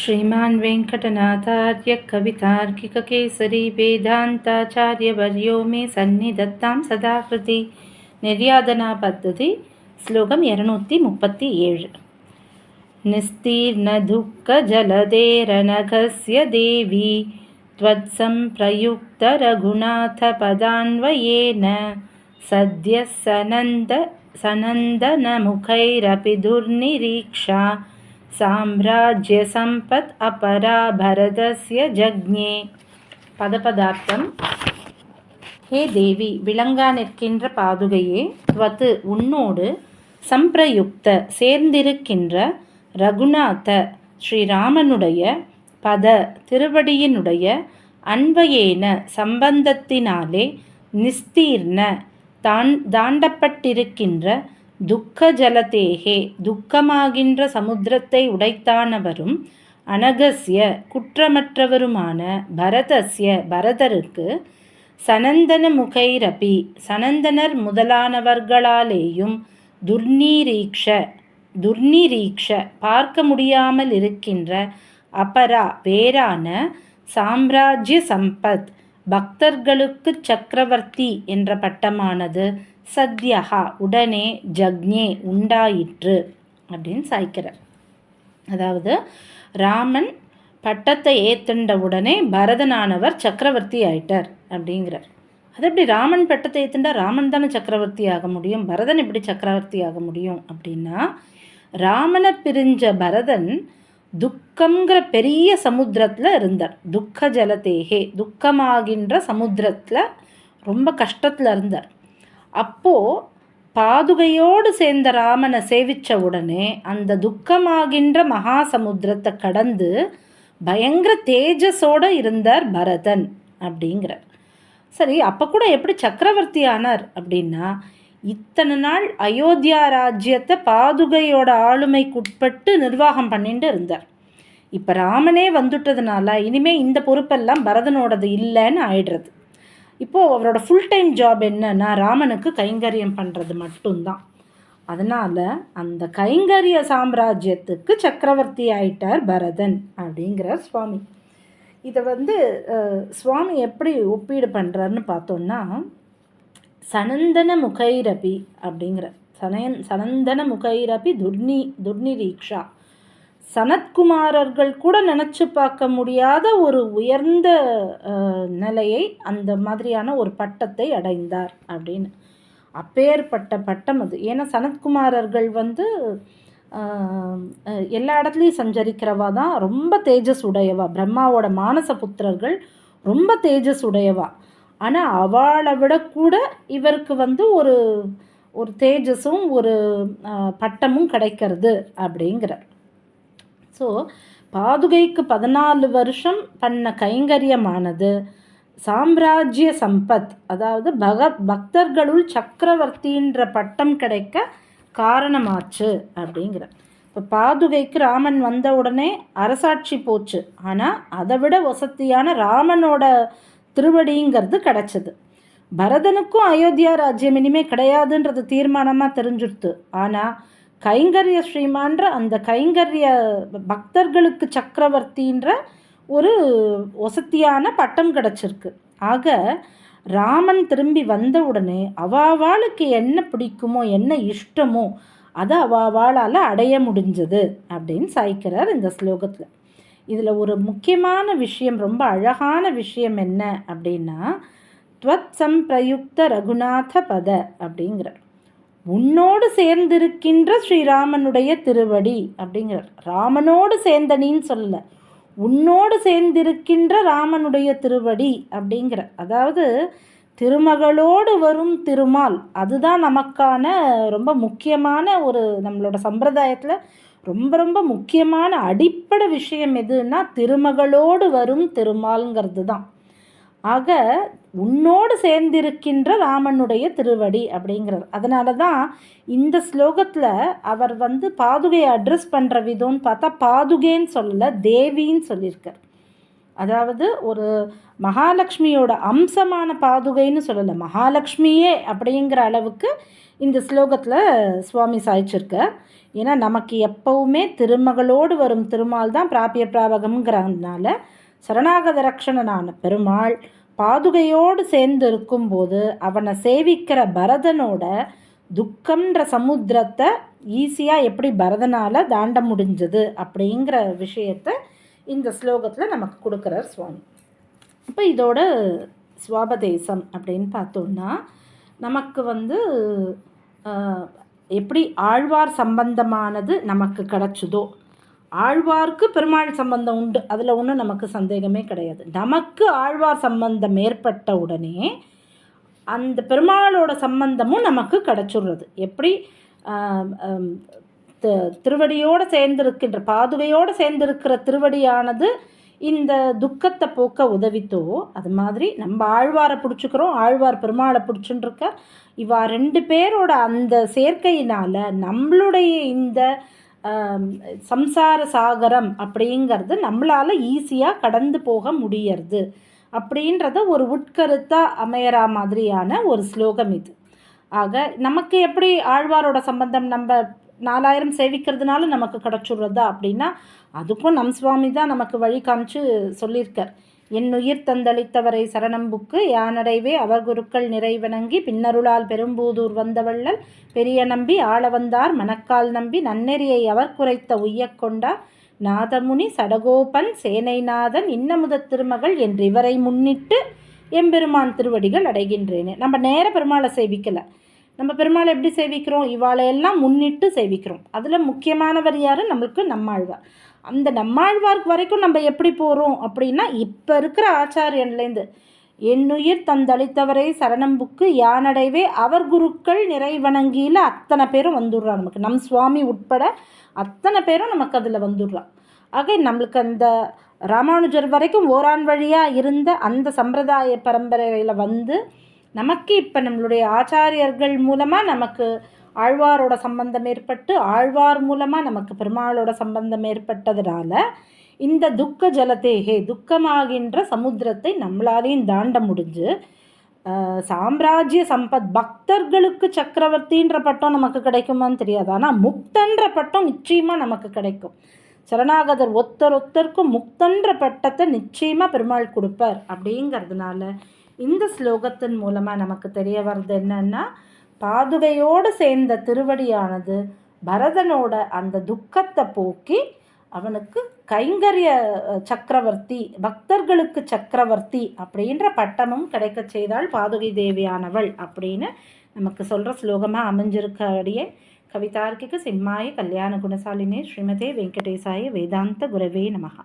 श्रीमान् वेङ्कटनाथार्यकवितार्किककेसरी वेदान्ताचार्यवर्यो मे सन्निधत्तां सदा कृति निर्यादनापद्धति श्लोकम् इरनूति एरनूतिमुपति एल् निस्तीर्णदुःखजलदेरनघस्य देवी त्वत्सम्प्रयुक्तरघुनाथपदान्वयेन सद्यः सनन्द सनन्दनमुखैरपि दुर्निरीक्षा साम्राज्यसम्पत् अपरा भरतस्य जज्ञे। பதபதார்த்தம் ஹே தேவி விளங்கா நிற்கின்ற பாதுகையே துவத்து உன்னோடு சம்பிரயுக்த சேர்ந்திருக்கின்ற ரகுநாத ஸ்ரீராமனுடைய பத திருவடியினுடைய அன்வயேன சம்பந்தத்தினாலே நிஸ்தீர்ண தான் தாண்டப்பட்டிருக்கின்ற துக்க ஜலதேகே துக்கமாகின்ற சமுத்திரத்தை உடைத்தானவரும் அனகசிய குற்றமற்றவருமான பரதஸ்ய பரதருக்கு சனந்தன முகைரபி சனந்தனர் முதலானவர்களாலேயும் துர்நீரீக்ஷ துர்நிரீக்ஷ பார்க்க முடியாமல் இருக்கின்ற அபரா வேறான சாம்ராஜ்ய சம்பத் பக்தர்களுக்கு சக்கரவர்த்தி என்ற பட்டமானது சத்யஹா உடனே ஜக்ஞே உண்டாயிற்று அப்படின்னு சாய்க்கிறார். அதாவது ராமன் பட்டத்தை ஏத்துண்ட உடனே பரதனானவர் சக்கரவர்த்தி ஆயிட்டார் அப்படிங்கிறார். அது எப்படி ராமன் பட்டத்தை ஏத்துண்டா? ராமன் தானே சக்கரவர்த்தி ஆக முடியும். பரதன் எப்படி சக்கரவர்த்தி ஆக முடியும் அப்படின்னா ராமனை பிரிஞ்ச பரதன் துக்கங்கிற பெரிய சமுத்திரத்தில் இருந்தார். துக்க ஜலதேகே துக்கமாகின்ற சமுத்திரத்தில் ரொம்ப கஷ்டத்தில் இருந்தார். அப்போது பாதுகையோடு சேர்ந்த ராமனை சேவித்த உடனே அந்த துக்கமாகின்ற மகாசமுத்திரத்தை கடந்து பயங்கர தேஜஸோடு இருந்தார் பரதன் அப்படிங்கிறார். சரி அப்போ கூட எப்படி சக்கரவர்த்தி ஆனார் அப்படின்னா இத்தனை நாள் அயோத்தியா ராஜ்யத்தை பாதுகையோட ஆளுமைக்குட்பட்டு நிர்வாகம் பண்ணிட்டு இருந்தார். இப்போ ராமனே வந்துட்டதுனால இனிமேல் இந்த பொறுப்பெல்லாம் பரதனோடது இல்லைன்னு ஆயிடுறது. இப்போது அவரோட ஃபுல் டைம் ஜாப் என்னன்னா ராமனுக்கு கைங்கரியம் பண்ணுறது மட்டும்தான். அதனால் அந்த கைங்கரிய சாம்ராஜ்யத்துக்கு சக்கரவர்த்தி ஆயிட்டார் பரதன் அப்படிங்கிறார் சுவாமி. இதை வந்து சுவாமி எப்படி ஒப்பீடு பண்ணுறாருன்னு பார்த்தோன்னா சனந்தன முகைரபி அப்படிங்கிற சனயன் சனந்தன முகைரபி துர்னி துர்னிரீக்ஷா சனத்குமாரர்கள் கூட நினச்சி பார்க்க முடியாத ஒரு உயர்ந்த நிலையை அந்த மாதிரியான ஒரு பட்டத்தை அடைந்தார் அப்படின்னு. அப்பேற்பட்ட பட்டம் அது. ஏன்னா சனத்குமாரர்கள் வந்து எல்லா இடத்துலையும் சஞ்சரிக்கிறவா தான். ரொம்ப தேஜஸ் உடையவா. பிரம்மாவோட மானச புத்திரர்கள் ரொம்ப தேஜஸ் உடையவா. ஆனால் அவளை விட கூட இவருக்கு வந்து ஒரு ஒரு தேஜஸும் ஒரு பட்டமும் கிடைக்கிறது அப்படிங்கிறார். ஸோ பாதுகைக்கு பதினாலு வருஷம் பண்ண கைங்கரியமானது சாம்ராஜ்ய சம்பத். அதாவது பகத் பக்தர்களுள் சக்கரவர்த்தின்ற பட்டம் கிடைக்க காரணமாச்சு அப்படிங்கிற. இப்போ பாதுகைக்கு ராமன் வந்த உடனே அரசாட்சி போச்சு. ஆனால் அதை விட வசதியான ராமனோட திருவடிங்கிறது கிடச்சிது. பரதனுக்கும் அயோத்தியா ராஜ்யம் இனிமேல் கிடையாதுன்றது தீர்மானமாக தெரிஞ்சிருத்து. ஆனால் கைங்கரிய ஸ்ரீமான்ற அந்த கைங்கரிய பக்தர்களுக்கு சக்கரவர்த்தின்ற ஒரு வசதியான பட்டம் கிடச்சிருக்கு. ஆக ராமன் திரும்பி வந்த உடனே அவாவாளுக்கு என்ன பிடிக்குமோ என்ன இஷ்டமோ அதை அவாவாளால் அடைய முடிஞ்சது அப்படின்னு சாய்க்கிறார் இந்த ஸ்லோகத்தில். இதில் ஒரு முக்கியமான விஷயம் ரொம்ப அழகான விஷயம் என்ன அப்படின்னா துவத் சம்பிரயுக்த ரகுநாத பத அப்படிங்கிறார். உன்னோடு சேர்ந்திருக்கின்ற ஸ்ரீராமனுடைய திருவடி அப்படிங்கிறார். ராமனோடு சேர்ந்தனின்னு சொல்லல. உன்னோடு சேர்ந்திருக்கின்ற ராமனுடைய திருவடி அப்படிங்கிற அதாவது திருமகளோடு வரும் திருமால் அதுதான் நமக்கான ரொம்ப முக்கியமான ஒரு நம்மளோட சம்பிரதாயத்தில் ரொம்ப ரொம்ப முக்கியமான அடிப்படை விஷயம் எதுன்னா திருமகளோடு வரும் திருமால்ங்கிறது தான் ஆக உன்னோடு சேர்ந்திருக்கின்ற ராமனுடைய திருவடி அப்படிங்கிறார். அதனால தான் இந்த ஸ்லோகத்தில் அவர் வந்து பாதுகையை அட்ரஸ் பண்ணுற விதம்னு பார்த்தா பாதுகேன்னு சொல்லலை தேவின்னு சொல்லியிருக்கார். அதாவது ஒரு மகாலட்சுமியோட அம்சமான பாதுகைன்னு சொல்லலை மகாலட்சுமியே அப்படிங்கிற அளவுக்கு இந்த ஸ்லோகத்தில் சுவாமி சாய்ச்சிருக்கார். ஏன்னா நமக்கு எப்பவுமே திருமகளோடு வரும் திருமால் தான் பிராபிய பிராபகம்ங்கிறதுனால சரணாகத ரக்ஷணனான பெருமாள் பாதுகையோடு சேர்ந்து இருக்கும்போது அவனை சேவிக்கிற பரதனோட துக்கம்ன்ற சமுத்திரத்தை ஈஸியாக எப்படி பரதனால் தாண்ட முடிஞ்சது அப்படிங்கிற விஷயத்தை இந்த ஸ்லோகத்தில் நமக்கு கொடுக்குறார் சுவாமி. இப்போ இதோட சுவாபதேசம் அப்படின்னு பார்த்தோன்னா நமக்கு வந்து எப்படி ஆழ்வார் சம்பந்தமானது நமக்கு கிடச்சிதோ ஆழ்வார்க்கு பெருமாள் சம்பந்தம் உண்டு. அதில் ஒன்றும் நமக்கு சந்தேகமே கிடையாது. நமக்கு ஆழ்வார் சம்பந்தம் ஏற்பட்ட உடனே அந்த பெருமாளோட சம்பந்தமும் நமக்கு கிடச்சிடுறது. எப்படி? திருவடியோடு சேர்ந்திருக்கின்ற பாதுகையோடு சேர்ந்திருக்கிற திருவடியானது இந்த துக்கத்தை போக்க உதவித்தோ அது மாதிரி நம்ம ஆழ்வாரை பிடிச்சிக்கிறோம் ஆழ்வார் பெருமாளை பிடிச்சுட்டுருக்க இவா ரெண்டு பேரோட அந்த சேர்க்கையினால் நம்மளுடைய இந்த சம்சார சாகரம் அப்படிங்கிறது நம்மளால் ஈஸியாக கடந்து போக முடியறது அப்படின்றத ஒரு உட்கருத்தாக அமையிற மாதிரியான ஒரு ஸ்லோகம் இது. ஆக நமக்கு எப்படி ஆழ்வாரோட சம்பந்தம் நம்ம நாலாயிரம் சேவிக்கிறதுனால நமக்கு கிடச்சிடுறதா அப்படின்னா அதுக்கும் நம் சுவாமி தான் நமக்கு வழி காமிச்சு சொல்லியிருக்கார். என் உயிர் தந்தளித்தவரை சரணம்புக்கு யானடைவே அவர் குருக்கள் நிறைவணங்கி பின்னருளால் பெரும்பூதூர் வந்தவள்ளல் பெரிய நம்பி ஆள வந்தார் மணக்கால் நம்பி நன்னெறியை அவர் குறைத்த உய்யக்கொண்டார் நாதமுனி சடகோபன் சேனைநாதன் இன்னமுத திருமகள் என்று இவரை முன்னிட்டு எம்பெருமான் திருவடிகள் அடைகின்றேனே. நம்ம நேர பெருமாளை சேவிக்கலை. நம்ம பெருமாளை எப்படி சேவிக்கிறோம்? இவாளையெல்லாம் முன்னிட்டு சேவிக்கிறோம். அதில் முக்கியமானவர் யார்? நம்மளுக்கு நம்மாழ்வார். அந்த நம்மாழ்வார்க்கு வரைக்கும் நம்ம எப்படி போகிறோம் அப்படின்னா இப்போ இருக்கிற ஆச்சாரியன்லேருந்து என்னுயிர் தந்தளித்தவரை சரணம்புக்கு யானடைவே அவர் குருக்கள் நிறைவணங்கியில் அத்தனை பேரும் வந்துடுறா நமக்கு. நம் சுவாமி உட்பட அத்தனை பேரும் நமக்கு அதில் வந்துடுறா. ஆக நம்மளுக்கு அந்த ராமானுஜர் வரைக்கும் ஓரான் வழியாக இருந்த அந்த சம்பிரதாய பரம்பரையில் வந்து நமக்கு இப்போ நம்மளுடைய ஆச்சாரியர்கள் மூலமாக நமக்கு ஆழ்வாரோட சம்பந்தம் ஏற்பட்டு ஆழ்வார் மூலமாக நமக்கு பெருமாளோட சம்பந்தம் ஏற்பட்டதுனால இந்த துக்க ஜலத்தேகே துக்கமாகின்ற சமுத்திரத்தை நம்மளாலையும் தாண்ட முடிஞ்சு சாம்ராஜ்ய சம்பத் பக்தர்களுக்கு சக்கரவர்த்தின்ற பட்டம் நமக்கு கிடைக்குமான்னு தெரியாது. ஆனால் முக்தன்ற பட்டம் நிச்சயமாக நமக்கு கிடைக்கும். சரணாகதர் ஒத்தர் ஒத்தருக்கும் முக்தன்ற பட்டத்தை நிச்சயமாக பெருமாள் கொடுப்பார் அப்படிங்கிறதுனால இந்த ஸ்லோகத்தின் மூலமாக நமக்கு தெரிய வர்றது என்னன்னா பாதுகையோடு சேர்ந்த திருவடியானது பரதனோட அந்த துக்கத்தை போக்கி அவனுக்கு கைங்கரிய சக்கரவர்த்தி பக்தர்களுக்கு சக்கரவர்த்தி அப்படின்ற பட்டமும் கிடைக்க செய்தால் பாதுகை தேவியானவள் அப்படின்னு நமக்கு சொல்கிற ஸ்லோகமாக அமைஞ்சிருக்க அடியே. கவிதார்க்கிக சிம்மாய கல்யாண குணசாலினே ஸ்ரீமதே வெங்கடேசாய வேதாந்த குரவே நமகா